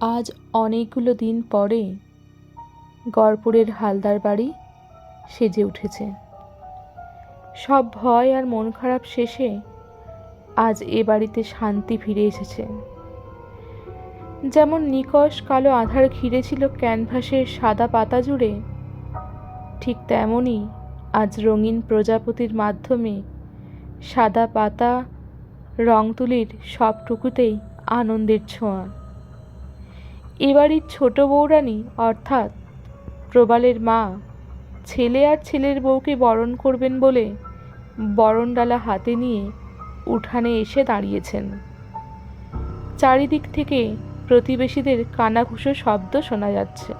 আজ অনেকগুলো দিন পরে গড়পুরের হালদার বাড়ি সেজে উঠেছে। সব ভয় আর মন খারাপ শেষে আজ এ বাড়িতে শান্তি ফিরে এসেছে। যেমন নিকষ কালো আধার ঘিরে ছিল ক্যানভাসের সাদা পাতা জুড়ে, ঠিক তেমনই আজ রঙিন প্রজাপতির মাধ্যমে সাদা পাতা রং তুলির সবটুকুতেই আনন্দের ছোঁয়া। এবাড়ির ছোট বৌরানী অর্থাৎ প্রবালের মা, ছেলে আর ছেলের বউকে বরণ করবেন বলে বরণডালা হাতে নিয়ে উঠানে এসে দাঁড়িয়েছেন। চারিদিক থেকে প্রতিবেশীদের কানাঘুষো শব্দ শোনা যাচ্ছে।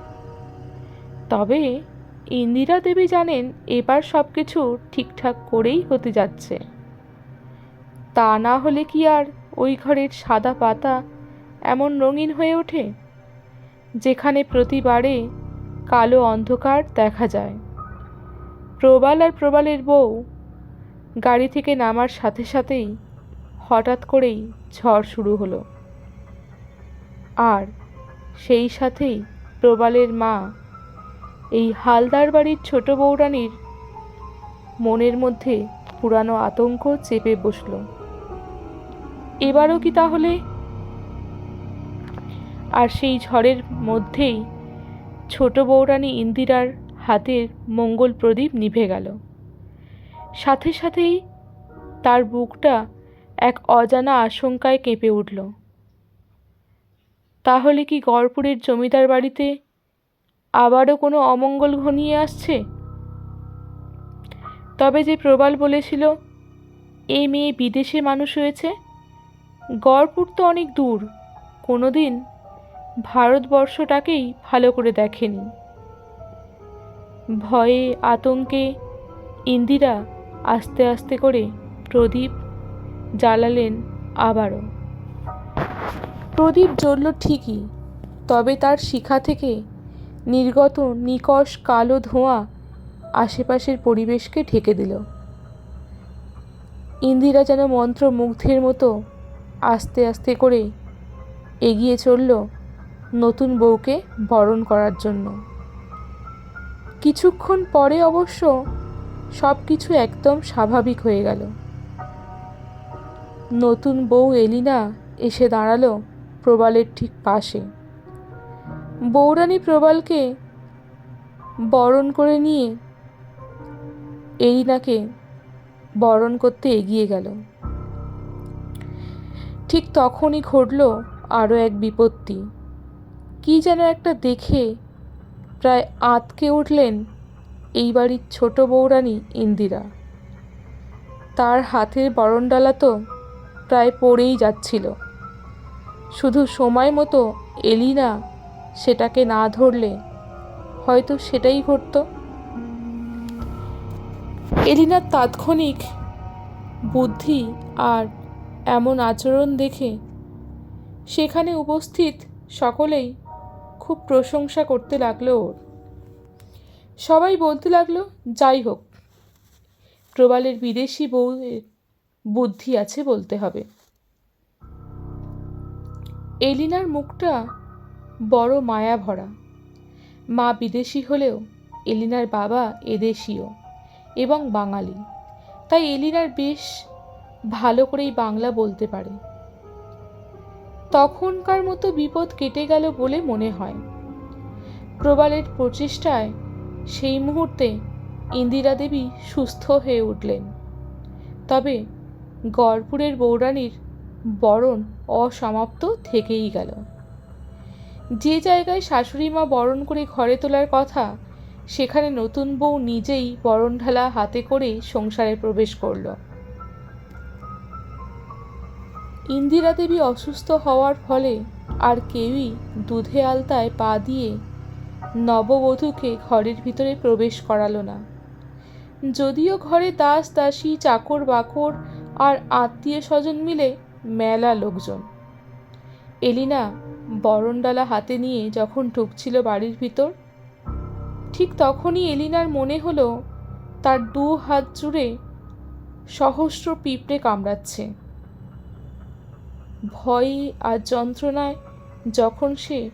তবে ইন্দিরা দেবী জানেন এবার সব কিছু ঠিকঠাক করেই হতে যাচ্ছে। তা না হলে কি আর ওই ঘরের সাদা পাতা এমন রঙিন হয়ে ওঠে? যেখানে প্রতিবারে কালো অন্ধকার দেখা যায়। প্রবাল আর প্রবালের বউ গাড়ি থেকে নামার সাথে সাথেই হঠাৎ করেই ঝড় শুরু হলো। আর সেই সাথেই প্রবালের মা এই হালদার বাড়ির ছোট বৌরানির মনের মধ্যে পুরানো আতঙ্ক চেপে বসল। এবারও কি তাহলে আর সেই ঝড়ের মধ্যেই ছোট বৌরানী ইন্দিরার হাতের মঙ্গল প্রদীপ নিভে গেল। সাথে সাথেই তার বুকটা এক অজানা আশঙ্কায় কেঁপে উঠল। তাহলে কি গড়পুরের জমিদার বাড়িতে আবারও কোনো অমঙ্গল ঘনিয়ে আসছে? তবে যে প্রবাল বলেছিল এই মেয়ে বিদেশে মানুষ হয়েছে। গড়পুর তো অনেক দূর। কোনো দিন ভারতবর্ষটাকেই ভালো করে দেখেনি। ভয়ে, আতঙ্কে ইন্দিরা আস্তে আস্তে করে প্রদীপ জ্বালালেন আবারও। প্রদীপ জ্বলল ঠিকই, তবে তার শিখা থেকে নির্গত নিকষ কালো ধোঁয়া আশেপাশের পরিবেশকে ঢেকে দিল। ইন্দিরা যেন মন্ত্রমুগ্ধের মতো আস্তে আস্তে করে এগিয়ে চলল নতুন বউকে বরণ করার জন্য। কিছুক্ষণ পরে অবশ্য সব কিছু একদম স্বাভাবিক হয়ে গেল। নতুন বউ এলিনা এসে দাঁড়াল প্রবালের ঠিক পাশে। বৌরানী প্রবালকে বরণ করে নিয়ে এলিনাকে বরণ করতে এগিয়ে গেল। ঠিক তখনই ঘটল আরও এক বিপত্তি। কি যেন একটা দেখে প্রায় আঁতকে উঠলেন এই বাড়ির ছোট বৌরানী ইন্দিরা। তার হাতের বরণডালা তো প্রায় পড়েই যাচ্ছিল। শুধু সময় মতো এলিনা সেটাকে না ধরলে হয়তো সেটাই ঘটত। এলিনার তাৎক্ষণিক বুদ্ধি আর এমন আচরণ দেখে সেখানে উপস্থিত সকলেই খুব প্রশংসা করতে লাগল ওর। সবাই বলতে লাগল, যাই হোক, প্রবালের বিদেশি বউয়ের বুদ্ধি আছে বলতে হবে। এলিনার মুখটা বড় মায়া ভরা মা বিদেশি হলেও এলিনার বাবা এদেশীয় এবং বাঙালি। তাই এলিনার বেশ ভালো করেই বাংলা বলতে পারে। তখনকার মতো বিপদ কেটে গেল বলে মনে হয়। প্রবালের প্রচেষ্টায় সেই মুহূর্তে ইন্দিরা দেবী সুস্থ হয়ে উঠলেন। তবে গড়পুরের বৌরানীর বরণ অসমাপ্ত থেকেই গেল। যে জায়গায় শাশুড়ি মা বরণ করে ঘরে তোলার কথা, সেখানে নতুন বউ নিজেই বরণ ঢালা হাতে করে সংসারে প্রবেশ করল। ইন্দিরা দেবী অসুস্থ হওয়ার ফলে আর কেউই দুধে আলতায় পা দিয়ে নববধূকে ঘরের ভিতরে প্রবেশ করালো না। যদিও ঘরে দাস, দাসী, চাকর, বাকর আর আত্মীয় স্বজন মিলে মেলা লোকজন। এলিনা বরণডালা হাতে নিয়ে যখন ঢুকছিল বাড়ির ভিতর, ঠিক তখনই এলিনার মনে হলো, তার দু হাত জুড়ে সহস্র পিঁপড়ে কামড়াচ্ছে। ভয়ে আর যন্ত্রণায় যখন সে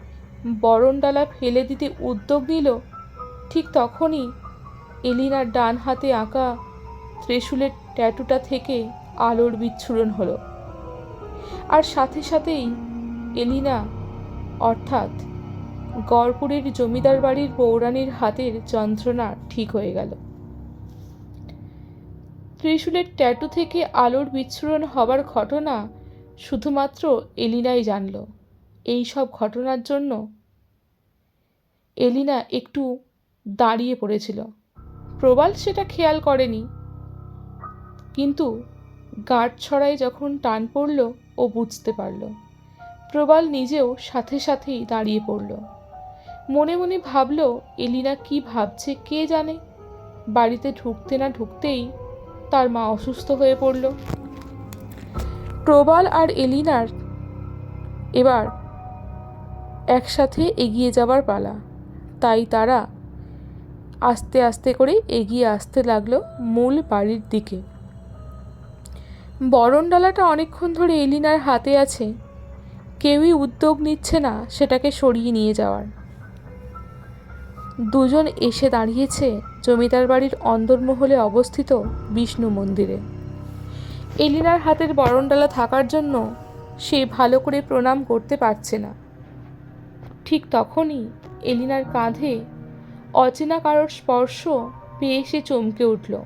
বরণডালা ফেলে দিতে উদ্যোগ নিল, ঠিক তখনই এলিনার ডান হাতে আঁকা ত্রিশূলের ট্যাটুটা থেকে আলোর বিচ্ছুরণ হলো। আর সাথে সাথেই এলিনা, অর্থাৎ গড়পুরের জমিদার বাড়ির পৌরাণীর হাতের যন্ত্রণা ঠিক হয়ে গেল। ত্রিশূলের ট্যাটু থেকে আলোর বিচ্ছুরণ হবার ঘটনা শুধুমাত্র এলিনাই জানল, এই সব ঘটনার জন্য? এলিনা একটু দাঁড়িয়ে পড়েছিল। প্রবাল সেটা খেয়াল করেনি। কিন্তু গাঁট ছড়ায় যখন টান পড়ল, ও বুঝতে পারল। প্রবাল নিজেও সাথে সাথেই দাঁড়িয়ে পড়ল। মনে মনে ভাবল, এলিনা কি ভাবছে কে জানে? বাড়িতে ঢুকতে না ঢুকতেই তার মা অসুস্থ হয়ে পড়ল। প্রবাল আর এলিনার। এবার একসাথে এগিয়ে যাবার পালা। তাই তারা আস্তে আস্তে করে এগিয়ে আসতে লাগল মূল বাড়ির দিকে। বরণডালাটা অনেকক্ষণ ধরে এলিনার হাতে আছে। কেউই উদ্যোগ নিচ্ছে না সেটাকে সরিয়ে নিয়ে যাওয়ার। দুজন এসে দাঁড়িয়েছে জমিদার বাড়ির অন্দরমহলে অবস্থিত বিষ্ণু মন্দিরে। এলিনার হাতের বরণডালা থাকার জন্য সে ভালো করে প্রণাম করতে পারছে না। ঠিক তখনই এলিনার কাঁধে অচেনা কারোর স্পর্শ পেয়ে সে চমকে উঠল।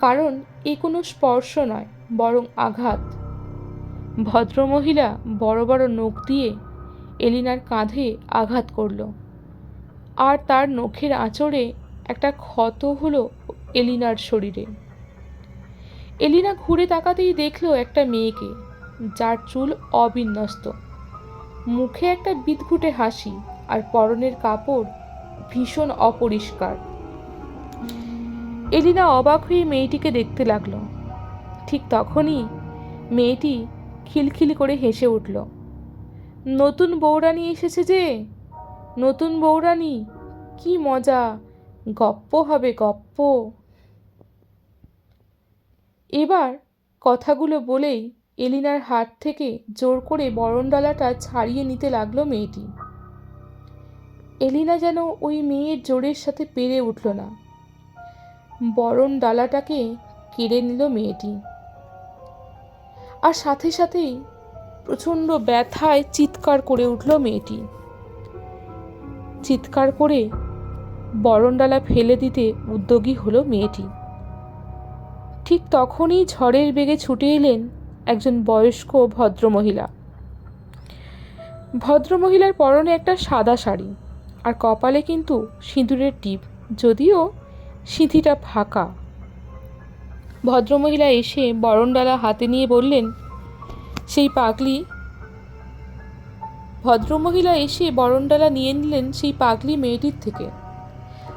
কারণ এ কোনো স্পর্শ নয়, বরং আঘাত। ভদ্রমহিলা বড় বড় নখ দিয়ে এলিনার কাঁধে আঘাত করল। আর তার নখের আঁচড়ে একটা ক্ষত হলো এলিনার শরীরে। এলিনা ঘুরে তাকাতেই দেখল একটা মেয়েকে, যার চুল অবিন্যস্ত। মুখে একটা বিদঘুটে হাসি আর পরনের কাপড় ভীষণ অপরিষ্কার। এলিনা অবাক হয়ে মেয়েটিকে দেখতে লাগল। ঠিক তখনই মেয়েটি খিলখিল করে হেসে উঠল, নতুন বৌরানি এসেছে যে, নতুন বৌরানি কি মজা, গপ্প হবে গপ্প। এবার কথাগুলো বলেই এলিনার হাত থেকে জোর করে বরণডালাটা ছাড়িয়ে নিতে লাগল মেয়েটি। এলিনা যেন ওই মেয়ের জোরের সাথে পেরে উঠল না। বরণ ডালাটাকে কেড়ে নিল মেয়েটি। আর সাথে সাথেই প্রচণ্ড ব্যথায় চিৎকার করে উঠল মেয়েটি। চিৎকার করে বরণডালা ফেলে দিতে উদ্যোগী হলো মেয়েটি। ঠিক তখনই ঝড়ের বেগে ছুটে এলেন একজন বয়স্ক ভদ্রমহিলা। ভদ্রমহিলার পরনে একটা সাদা শাড়ি আর কপালে কিন্তু সিঁদুরের টিপ, যদিও সিঁথিটা ফাঁকা। ভদ্রমহিলা এসে বরণডালা হাতে নিয়ে বললেন, সেই পাগলি। ভদ্রমহিলা এসে বরণডালা নিয়ে নিলেন সেই পাগলি মেয়েটির থেকে।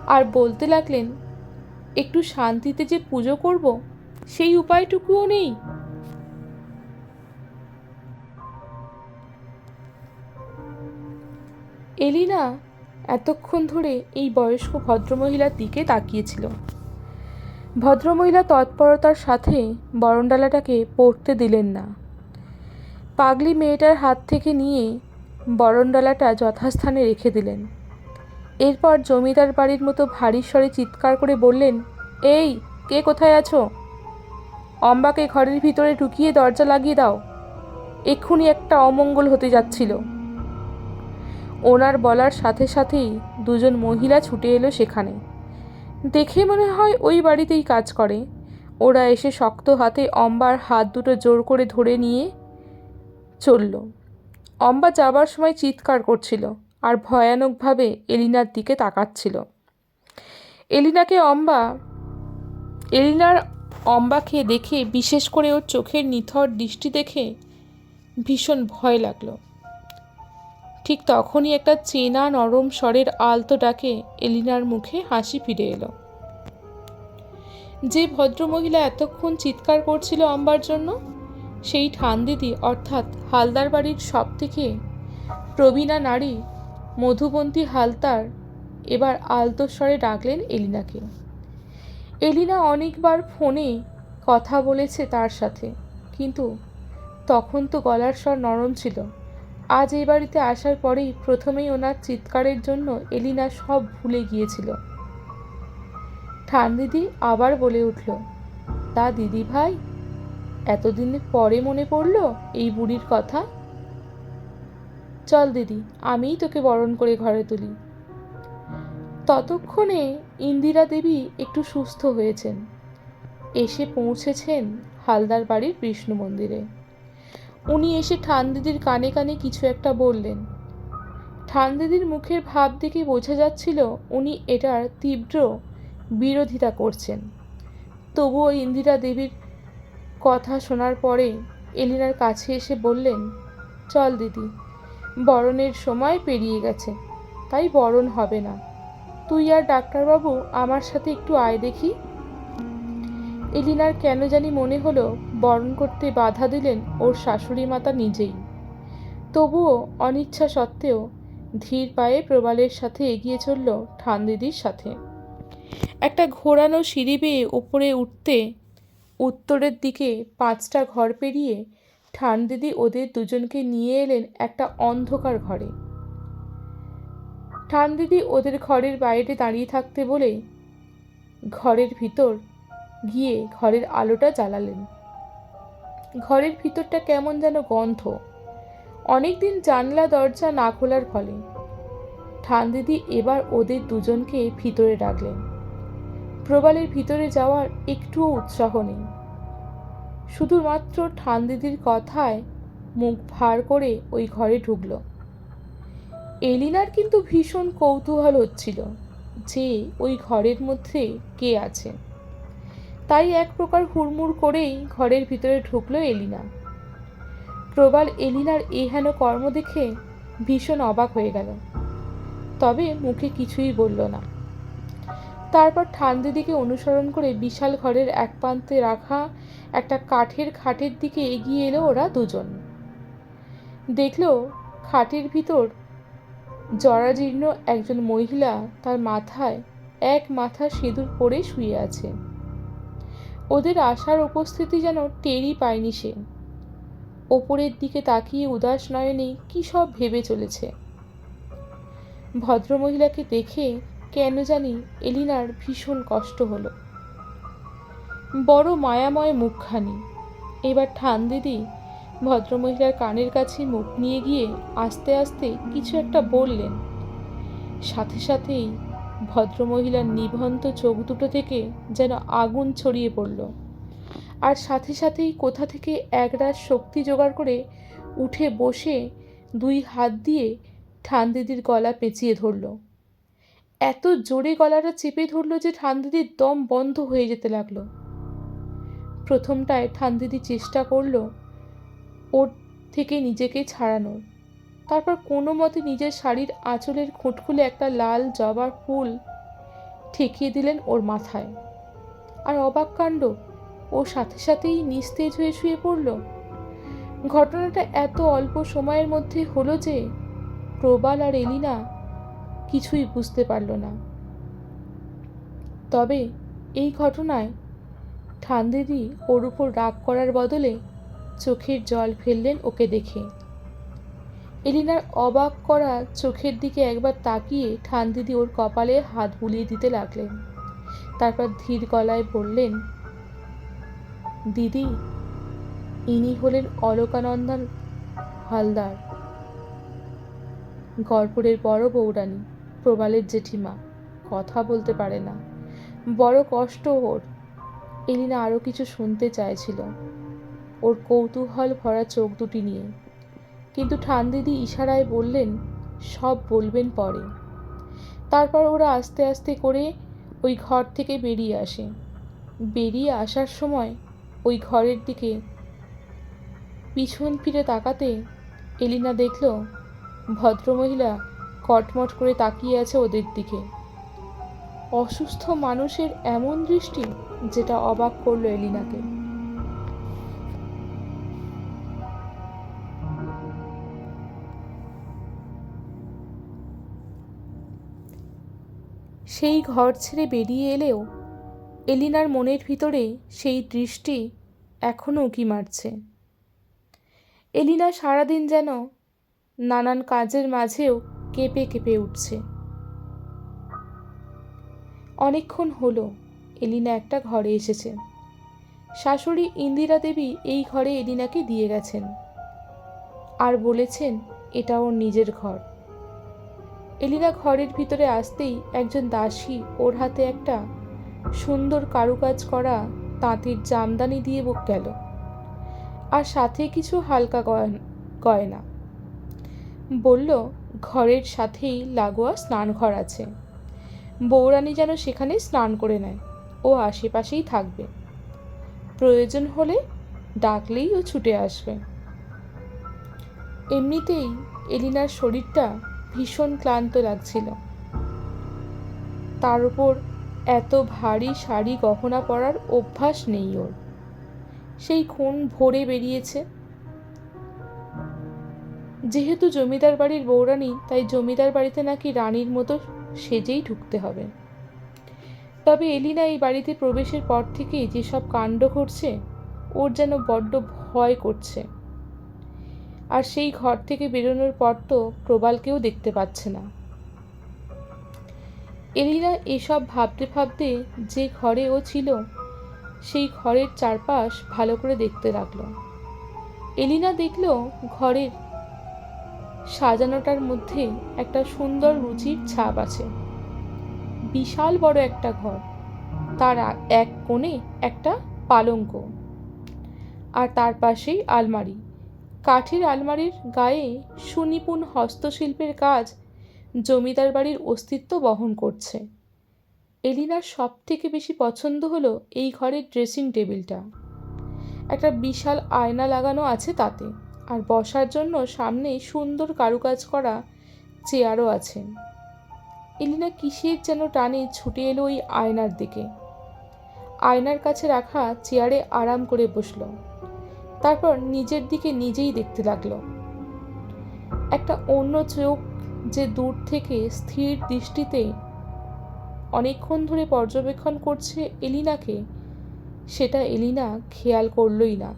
আর বলতে লাগলেন, একটু শান্তিতে যে পুজো করব সেই উপায়টুকুও নেই। এলিনা এতক্ষণ ধরে এই বয়স্ক ভদ্রমহিলার দিকে তাকিয়েছিল। ভদ্রমহিলা তৎপরতার সাথে বরণডালাটাকে পড়তে দিলেন না। পাগলি মেয়েটার হাত থেকে নিয়ে বরণডালাটা যথাস্থানে রেখে দিলেন। এরপর জমিদার বাড়ির মতো ভারী স্বরে চিৎকার করে বললেন, এই, কে কোথায় আছো? অম্বাকে ঘরের ভিতরে ঢুকিয়ে দরজা লাগিয়ে দাও। এক্ষুনি একটা অমঙ্গল হতে যাচ্ছিল। ওনার বলার সাথে সাথেই দুজন মহিলা ছুটে এলো সেখানে। দেখে মনে হয় ওই বাড়িতেই কাজ করে। ওরা এসে শক্ত হাতে অম্বার হাত দুটো জোর করে ধরে নিয়ে চলল। অম্বা যাবার সময় চিৎকার করছিল আর ভয়ানকভাবে এলিনার দিকে তাকাচ্ছিল। এলিনাকে অম্বা, এলিনার অম্বাকে দেখে, বিশেষ করে ওর চোখের নিথর দৃষ্টি দেখে ভীষণ ভয় লাগল। ঠিক তখনই একটা চেনা নরম স্বরের আলতো ডাকে এলিনার মুখে হাসি ফিরে এলো। যে ভদ্রমহিলা এতক্ষণ চিৎকার করছিল অম্বার জন্য, সেই ঠান ঠান্দিদি অর্থাৎ হালদার বাড়ির সব থেকে প্রবীণা নারী মধুবন্তী হালদার এবার আলতো স্বরে ডাকলেন এলিনাকে। এলিনা অনেকবার ফোনে কথা বলেছে তার সাথে, কিন্তু তখন তো গলার স্বর নরম ছিল। আজ এই বাড়িতে আসার পরেই প্রথমেই ওনার চিৎকারের জন্য এলিনা সব ভুলে গিয়েছিল। ঠান দিদি আবার বলে উঠল, তা দিদি ভাই, এতদিন পরে মনে পড়ল এই বুড়ির কথা? চল দিদি, আমিই তোকে বরণ করে ঘরে তুলি। ততক্ষণে ইন্দিরা দেবী একটু সুস্থ হয়েছেন। এসে পৌঁছেছেন হালদার বাড়ির বিষ্ণু মন্দিরে। উনি এসে ঠান দিদির কানে কানে কিছু একটা বললেন। ঠান দিদির মুখের ভাব দেখে বোঝা যাচ্ছিল উনি এটার তীব্র বিরোধিতা করছেন। তবুও ইন্দিরা দেবীর কথা শোনার পরে এলিনার কাছে এসে বললেন, চল দিদি, বরণের সময় পেরিয়ে গেছে, তাই বরণ হবে না। তুই আর ডাক্তারবাবু আমার সাথে একটু আয় দেখি। এলিনার কেন জানি মনে হলো বরণ করতে বাধা দিলেন ওর শাশুড়ি মাতা নিজেই। তবুও অনিচ্ছা সত্ত্বেও ধীর পায়ে প্রবালের সাথে এগিয়ে চলল ঠান দিদির সাথে। একটা ঘোরানো সিঁড়ি বেয়ে উপরে উঠতে উত্তরের দিকে পাঁচটা ঘর পেরিয়ে ঠান দিদি ওদের দুজনকে নিয়ে এলেন একটা অন্ধকার ঘরে। ঠান দিদি ওদের ঘরের বাইরে দাঁড়িয়ে থাকতে বলে ঘরের ভিতর গিয়ে ঘরের আলোটা জ্বালালেন। ঘরের ভিতরটা কেমন যেন গন্ধ। অনেকদিন জানলা, দরজা না খোলার ফলে ঠান দিদি এবার ওদের দুজনকে ভিতরে ডাকলেন প্রবালের ভিতরে যাওয়ার একটুও উৎসাহ নেই। শুধুমাত্র ঠান দিদির কথায় মুখ ভার করে ওই ঘরে ঢুকলো। এলিনার কিন্তু ভীষণ কৌতূহল হচ্ছিল যে ওই ঘরের মধ্যে কে আছে। তাই এক প্রকার হুড়মুড় করেই ঘরের ভিতরে ঢুকলো এলিনা। প্রবাল এলিনার এহেন কর্ম দেখে ভীষণ অবাক হয়ে গেল। তবে মুখে কিছুই বলল না। তারপর ঠান দিদিকে অনুসরণ করে বিশাল ঘরের এক প্রান্তে রাখা একটা কাঠের খাটের দিকে এগিয়ে এলো ওরা দুজন। দেখল খাটের ভিতর জরাজীর্ণ একজন মহিলা তার মাথায় এক মাথা সিঁদুর পরে শুয়ে আছে। ওদের আসার উপস্থিতি যেন টেরই পায়নি সে। ওপরের দিকে তাকিয়ে উদাস নয়নে কী সব ভেবে চলেছে। ভদ্রমহিলাকে দেখে কেন জানি এলিনার ভীষণ কষ্ট হলো। বড় মায়াময় মুখখানি। এবার ঠান দিদি ভদ্রমহিলার কানের কাছে মুখ নিয়ে গিয়ে আস্তে আস্তে কিছু একটা বললেন। সাথে সাথেই ভদ্রমহিলার নিভন্ত চোখ দুটো থেকে যেন আগুন ছড়িয়ে পড়ল। আর সাথে সাথেই কোথা থেকে একরাশ শক্তি জোগাড় করে উঠে বসে দুই হাত দিয়ে ঠান দিদির গলা পেঁচিয়ে ধরল। এত জোরে গলাটা চেপে ধরল যে ঠান দিদির দম বন্ধ হয়ে যেতে লাগল। প্রথমটায় ঠান দিদি চেষ্টা করল ওর থেকে নিজেকে ছাড়ানোর। তারপর কোনো মতে নিজের শাড়ির আঁচলের খুঁট খুলে একটা লাল জবার ফুল ঠেকিয়ে দিলেন ওর মাথায়। আর অবাক কাণ্ড, ও সাথে সাথেই নিস্তেজ হয়ে শুয়ে পড়ল। ঘটনাটা এত অল্প সময়ের মধ্যে হলো যে প্রবাল আর এলিনা কিছুই বুঝতে পারল না। তবে এই ঘটনায় ঠান্দিদি ওর উপর রাগ করার বদলে চোখের জল ফেললেন ওকে দেখে। এলিনার অবাক করা চোখের দিকে একবার তাকিয়ে ঠান দিদি ওর কপালে হাত বুলিয়ে দিতে লাগলেন। তারপর ধীর গলায় বললেন, দিদি, ইনি হলেন অলকানন্দন হালদার, গড়পুরের বড় বৌরানী প্রবালের জেঠিমা। কথা বলতে পারে না। বড় কষ্ট ওর। এলিনা আরও কিছু শুনতে চাইছিল। ওর কৌতূহল ভরা চোখ দুটি নিয়ে। কিন্তু ঠান্দিদি ইশারায় বললেন, সব বলবেন পরে। তারপর ওরা আস্তে আস্তে করে ওই ঘর থেকে বেরিয়ে আসে। বেরিয়ে আসার সময় ওই ঘরের দিকে পিছন ফিরে তাকাতে এলিনা দেখল, ভদ্রমহিলা কটমট করে তাকিয়ে আছে ওদের দিকে। অসুস্থ মানুষের এমন দৃষ্টি যেটা অবাক করল এলিনাকে। সেই ঘর ছেড়ে বেরিয়ে এলেও এলিনার মনের ভিতরে সেই দৃষ্টি এখনও উকি মারছে। এলিনা সারাদিন যেন নানান কাজের মাঝেও কেঁপে কেঁপে উঠছে। অনেকক্ষণ হলো এলিনা একটা ঘরে এসেছে। শাশুড়ি ইন্দিরা দেবী এই ঘরে এলিনাকে দিয়ে গেছেন। আর বলেছেন, এটা ওর নিজের ঘর। এলিনা ঘরের ভিতরে আসতেই একজন দাসী ওর হাতে একটা সুন্দর কারুকাজ করা তাঁতির জামদানি দিয়ে গেল। আর সাথে কিছু হালকা গয়ন- গয়না। বলল, ঘরের সাথেই লাগোয়া স্নানঘর আছে। বৌরানী যেন সেখানে স্নান করে নেয়। ও আশেপাশেই থাকবে। প্রয়োজন হলে ডাকলেই ও ছুটে আসবে। এমনিতেই এলিনার শরীরটা ভীষণ ক্লান্ত লাগছিল। তার উপর এত ভারী শাড়ি গহনা পরার অভ্যাস নেই ওর। সেই খুন ভোরে বেরিয়েছে। যেহেতু জমিদার বাড়ির বৌরানী তাই জমিদার বাড়িতে নাকি রানীর মতো সেজেই ঢুকতে হবে। তবে এলিনা এই বাড়িতে প্রবেশের পর থেকেই যেসব কাণ্ড ঘটছে, ওর যেন বড্ড ভয় করছে। আর সেই ঘর থেকে বেরোনোর পর তো প্রবালকেও দেখতে পাচ্ছে না। এলিনা এসব ভাবতে ভাবতে যে ঘরে ও ছিল, সেই ঘরের চারপাশ ভালো করে দেখতে লাগল। এলিনা দেখল ঘরের সাজানোটার মধ্যে একটা সুন্দর রুচির ছাপ আছে। বিশাল বড় একটা ঘর, তার এক কোণে একটা পালঙ্ক, আর তার পাশেই আলমারি। কাঠের আলমারির গায়ে সুনিপুণ হস্তশিল্পের কাজ জমিদার বাড়ির অস্তিত্ব বহন করছে। এলিনার সব থেকে বেশি পছন্দ হলো এই ঘরের ড্রেসিং টেবিলটা। একটা বিশাল আয়না লাগানো আছে তাতে, আর বসার জন্য সামনে সুন্দর কারুকাজ করা চেয়ারও আছে। এলিনা কিসের যেন টানে ছুটে এলো ওই আয়নার দিকে। আয়নার কাছে রাখা চেয়ারে আরাম করে বসল। তারপর নিজের দিকে নিজেই দেখতে লাগল। একটা অন্য চোখ যে দূর থেকে স্থির দৃষ্টিতে অনেকক্ষণ ধরে পর্যবেক্ষণ করছে এলিনাকে, সেটা এলিনা খেয়াল করলই না।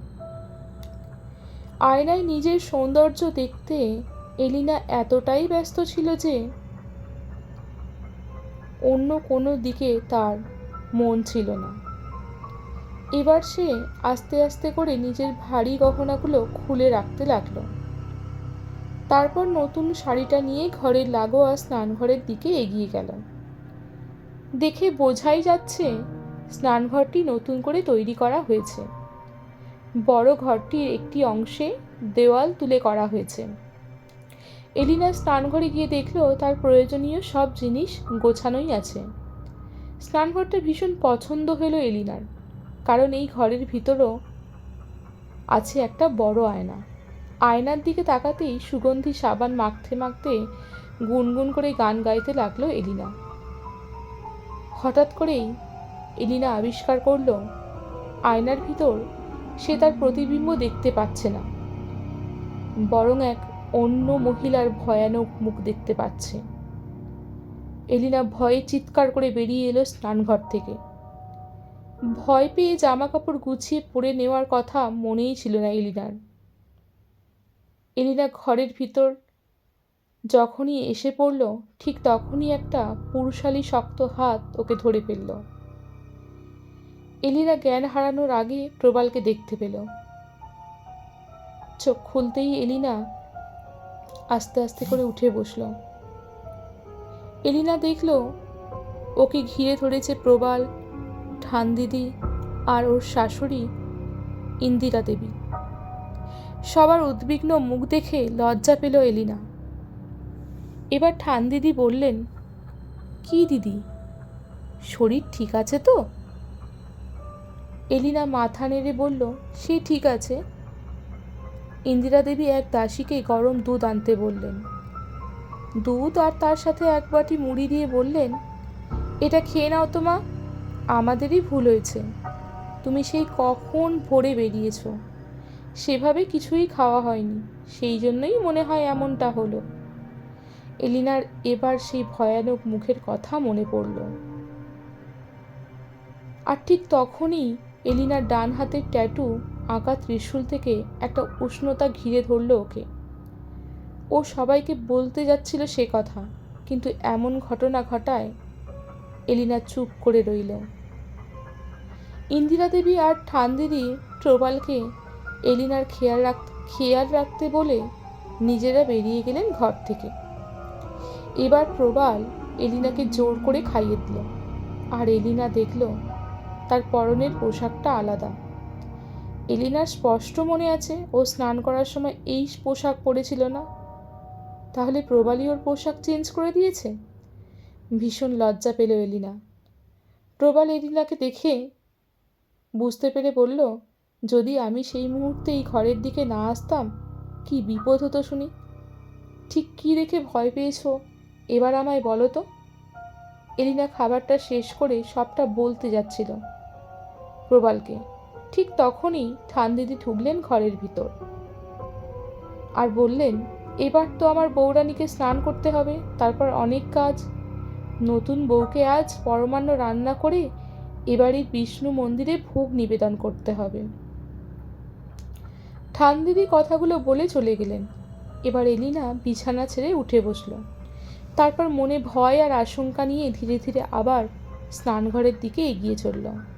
আয়নায় নিজের সৌন্দর্য দেখতে এলিনা এতটাই ব্যস্ত ছিল যে অন্য কোনো দিকে তার মন ছিল না। এবার সে আস্তে আস্তে করে নিজের ভারী গহনাগুলো খুলে রাখতে লাগল। তারপর নতুন শাড়িটা নিয়ে ঘরের লাগোয়া স্নানঘরের দিকে এগিয়ে গেল। দেখে বোঝাই যাচ্ছে স্নানঘরটি নতুন করে তৈরি করা হয়েছে। বড় ঘরটির একটি অংশে দেওয়াল তুলে করা হয়েছে। এলিনা স্নানঘরে গিয়ে দেখল তার প্রয়োজনীয় সব জিনিস গোছানোই আছে। স্নানঘরটা ভীষণ পছন্দ হলো এলিনার। কারণ এই ঘরের ভিতরও আছে একটা বড় আয়না। আয়নার দিকে তাকাতেই সুগন্ধি সাবান মাখতে মাখতে গুনগুন করে গান গাইতে লাগল এলিনা। হঠাৎ করেই এলিনা আবিষ্কার করল, আয়নার ভিতর সে তার প্রতিবিম্ব দেখতে পাচ্ছে না। বরং এক অন্য মহিলার ভয়ানক মুখ দেখতে পাচ্ছে। এলিনা ভয়ে চিৎকার করে বেরিয়ে এলো স্নানঘর থেকে। ভয় পেয়ে জামা কাপড় গুছিয়ে পরে নেওয়ার কথা মনেই ছিল না এলিনার। এলিনা ঘরের ভিতর যখনই এসে পড়ল, ঠিক তখনই একটা পুরুষালী শক্ত হাত ওকে ধরে ফেলল। এলিনা জ্ঞান হারানোর আগে প্রবালকে দেখতে পেল। চোখ খুলতেই এলিনা আস্তে আস্তে করে উঠে বসল। এলিনা দেখল, ওকে ঘিরে ধরেছে প্রবাল ঠান দিদি আর ওর শাশুড়ি ইন্দিরা দেবী। সবার উদ্বিগ্ন মুখ দেখে লজ্জা পেল এলিনা। এবার ঠান দিদি বললেন, কি দিদি, শরীর ঠিক আছে তো? এলিনা মাথা নেড়ে বলল, সে ঠিক আছে। ইন্দিরা দেবী এক দাসীকে গরম দুধ আনতে বললেন। দুধ আর তার সাথে এক বাটি মুড়ি দিয়ে বললেন, এটা খেয়ে নাও তো মা। আমাদেরই ভুল হয়েছে। তুমি সেই কখন ভোরে বেরিয়েছো? সেভাবে কিছুই খাওয়া হয়নি। সেই জন্যই মনে হয় এমনটা হলো। এলিনার এবার সেই ভয়ানক মুখের কথা মনে পড়ল। আর ঠিক তখনই এলিনার ডান হাতের ট্যাটু আঁকা ত্রিশূল থেকে একটা উষ্ণতা ঘিরে ধরল ওকে। ও সবাইকে বলতে যাচ্ছিল সে কথা, কিন্তু এমন ঘটনা ঘটায় এলিনা চুপ করে রইল। ইন্দিরা দেবী আর ঠান দিদি প্রবালকে এলিনার খেয়াল রাখ, খেয়াল রাখতে বলে নিজেরা বেরিয়ে গেলেন ঘর থেকে। এবার প্রবাল এলিনাকে জোর করে খাইয়ে দিল। আর এলিনা দেখল তার পরনের পোশাকটা আলাদা। এলিনার স্পষ্ট মনে আছে, ও স্নান করার সময় এই পোশাক পরেছিল না। তাহলে প্রবালই ওর পোশাক চেঞ্জ করে দিয়েছে? ভীষণ লজ্জা পেল এলিনা। প্রবাল এলিনাকে দেখে বুঝতে পেরে বলল, যদি আমি সেই মুহূর্তে এই ঘরের দিকে না আসতাম, কি বিপদ হতো শুনি? ঠিক কী দেখে ভয় পেয়েছ? এবার আমায় বলো তো? এলিনা খাবারটা শেষ করে সবটা বলতে যাচ্ছিল প্রবালকে। ঠিক তখনই ঠান দিদি ঢুকলেন ঘরের ভিতর। আর বললেন, এবার তো আমার বৌরানীকে স্নান করতে হবে, তারপর অনেক কাজ নতুন বউকে আজ পরমান্ন রান্না করে এবারই বিষ্ণু মন্দিরে ভোগ নিবেদন করতে হবে। ঠান দিদি কথাগুলো বলে চলে গেলেন। এবার এলিনা বিছানা ছেড়ে উঠে বসল। তারপর মনে ভয় আর আশঙ্কা নিয়ে ধীরে ধীরে আবার স্নানঘরের দিকে এগিয়ে চলল।